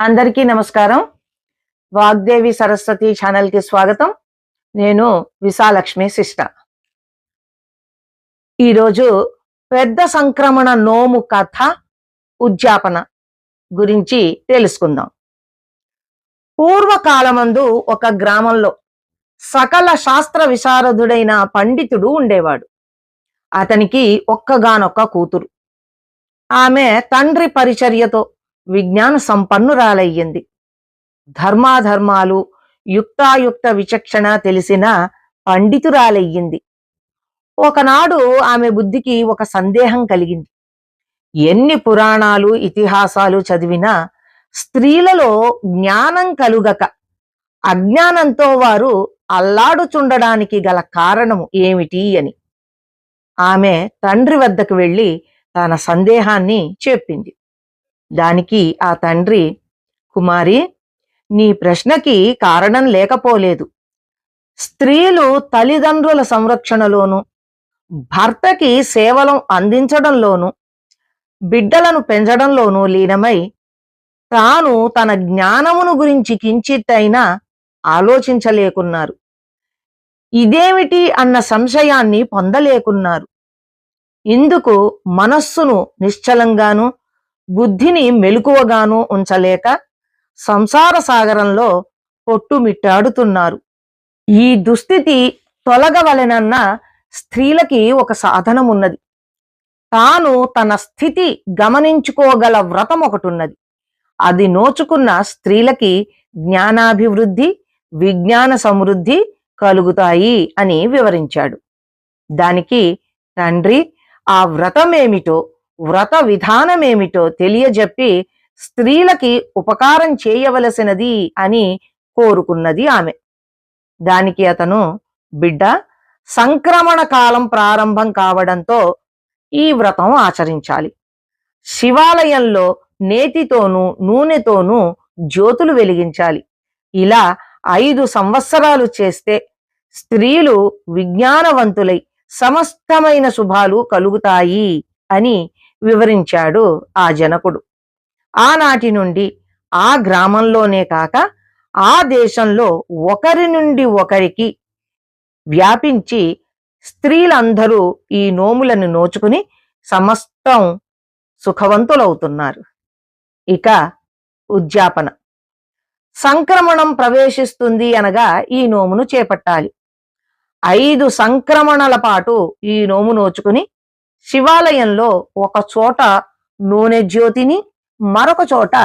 అందరికీ నమస్కారం. వాగ్దేవి సరస్వతి ఛానల్కి స్వాగతం. నేను విశాలక్ష్మి శిష్ట ఈరోజు పెద్ద సంక్రమణ నోము కథ ఉద్యాపన గురించి తెలుసుకుందాం. పూర్వకాలమందు ఒక గ్రామంలో సకల శాస్త్ర విశారదుడైన పండితుడు ఉండేవాడు. అతనికి ఒక్కగానొక్క కూతురు. ఆమె తండ్రి పరిచర్యతో విజ్ఞాన సంపన్నురాలయ్యింది. ధర్మాధర్మాలు యుక్తాయుక్త విచక్షణ తెలిసిన పండితురాలయ్యింది. ఒకనాడు ఆమె బుద్ధికి ఒక సందేహం కలిగింది. ఎన్ని పురాణాలు ఇతిహాసాలు చదివినా స్త్రీలలో జ్ఞానం కలుగక అజ్ఞానంతో వారు అల్లాడుచుండడానికి గల కారణము ఏమిటి అని ఆమె తండ్రి వద్దకు వెళ్ళి తన సందేహాన్ని చెప్పింది. దానికి ఆ తండ్రి కుమారి నీ ప్రశ్నకి కారణం లేకపోలేదు. స్త్రీలు తల్లిదండ్రుల సంరక్షణలోను భర్తకి సేవలం అందించడంలోను బిడ్డలను పెంచడంలోనూ లీనమై తాను తన జ్ఞానమును గురించి కించిత్తైనా ఆలోచించలేకున్నారు. ఇదేమిటి అన్న సంశయాన్ని పొందలేకున్నారు. ఇందుకు మనస్సును నిశ్చలంగాను బుద్ధిని మెలకువగాను ఉంచలేక సంసార సాగరంలో పొట్టుమిట్టాడుతున్నారు. ఈ దుస్థితి తొలగవలెనన్న స్త్రీలకి ఒక సాధనం ఉన్నది తాను తన స్థితి గమనించుకోగల వ్రతం ఒకటున్నది అది నోచుకున్న స్త్రీలకి జ్ఞానాభివృద్ధి విజ్ఞాన సమృద్ధి కలుగుతాయి అని వివరించాడు. దానికి తండ్రి ఆ వ్రతమేమిటో వ్రత విధానమేమిటో తెలియజెప్పి స్త్రీలకి ఉపకారం చేయవలసినది అని కోరుకున్నది ఆమె. దానికి అతను బిడ్డ సంక్రమణ కాలం ప్రారంభం కావడంతో ఈ వ్రతం ఆచరించాలి. శివాలయంలో నేతితోనూ నూనెతోనూ జ్యోతులు వెలిగించాలి. ఇలా ఐదు సంవత్సరాలు చేస్తే స్త్రీలు విజ్ఞానవంతులై సమస్తమైన శుభాలు కలుగుతాయి అని వివరించాడు ఆ జనకుడు. ఆనాటి నుండి ఆ గ్రామంలోనే కాక ఆ దేశంలో ఒకరి నుండి ఒకరికి వ్యాపించి స్త్రీలందరూ ఈ నోములను నోచుకుని సమస్తం సుఖవంతులవుతున్నారు. ఇక ఉద్యాపన. సంక్రమణం ప్రవేశిస్తుంది అనగా ఈ నోమును చేపట్టాలి. ఐదు సంక్రమణల పాటు ఈ నోము నోచుకుని శివాలయంలో ఒక చోట నూనె జ్యోతిని మరొక చోట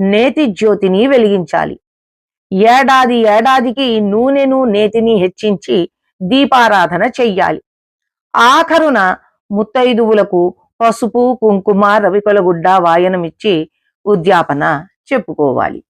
నేతి జ్యోతిని వెలిగించాలి. ఏడాది ఏడాదికి నూనెను నేతిని హెచ్చించి దీపారాధన చెయ్యాలి. ఆఖరున ముత్తైదువులకు పసుపు కుంకుమ రవికొలగుడ్డ వాయనమిచ్చి ఉద్యాపన చెప్పుకోవాలి.